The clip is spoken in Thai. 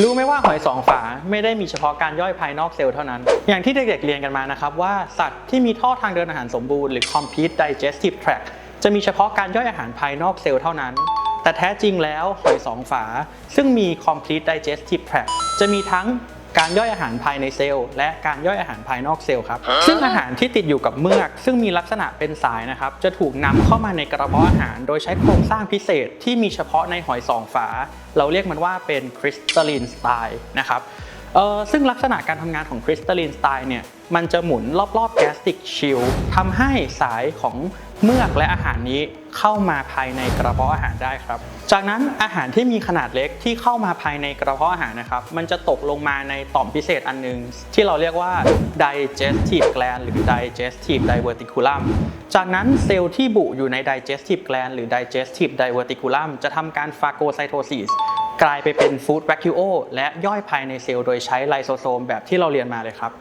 รู้ไหมว่าหอยสองฝาไม่ได้มีเฉพาะการย่อยภายนอกเซลล์เท่านั้น อย่างที่เด็กๆเรียนกันมานะครับว่าสัตว์ที่มีท่อทางเดินอาหารสมบูรณ์หรือ complete digestive tract จะมีเฉพาะการย่อยอาหารภายนอกเซลล์เท่านั้น แต่แท้จริงแล้วหอยสองฝา ซึ่งมี complete digestive tract จะมีทั้ง การย่อยอาหารภายในเซลล์และการย่อยอาหารภายนอกเซลล์ครับ ซึ่งอาหารที่ติดอยู่กับเมือก ซึ่งมีลักษณะเป็นสายนะครับ จะถูกนำเข้ามาในกระเพาะอาหาร โดยใช้โครงสร้างพิเศษที่มีเฉพาะในหอยสองฝา เราเรียกมันว่าเป็นคริสตัลลินสไตล์นะครับ เออซึ่งลักษณะการทำงานของคริสตัลลินสไตล์เนี่ยมันจะหมุนรอบๆแกสติกชิลทำให้สายของเมือกและอาหารนี้เข้ามาภายในกระเพาะอาหารได้ครับ จากนั้นอาหารที่มีขนาดเล็กที่เข้ามาภายในกระเพาะอาหารนะครับ มันจะตกลงมาในต่อมพิเศษอันหนึง ที่เราเรียกว่า digestive gland หรือ digestive diverticulum จากนั้นเซลล์ที่บุอยู่ใน digestive gland หรือ digestive diverticulum จะทำการ phagocytosis กลายไปเป็นฟู้ดแวคิโอและย่อยภายในเซลล์โดยใช้ไลโซโซมแบบที่เราเรียนมาเลยครับ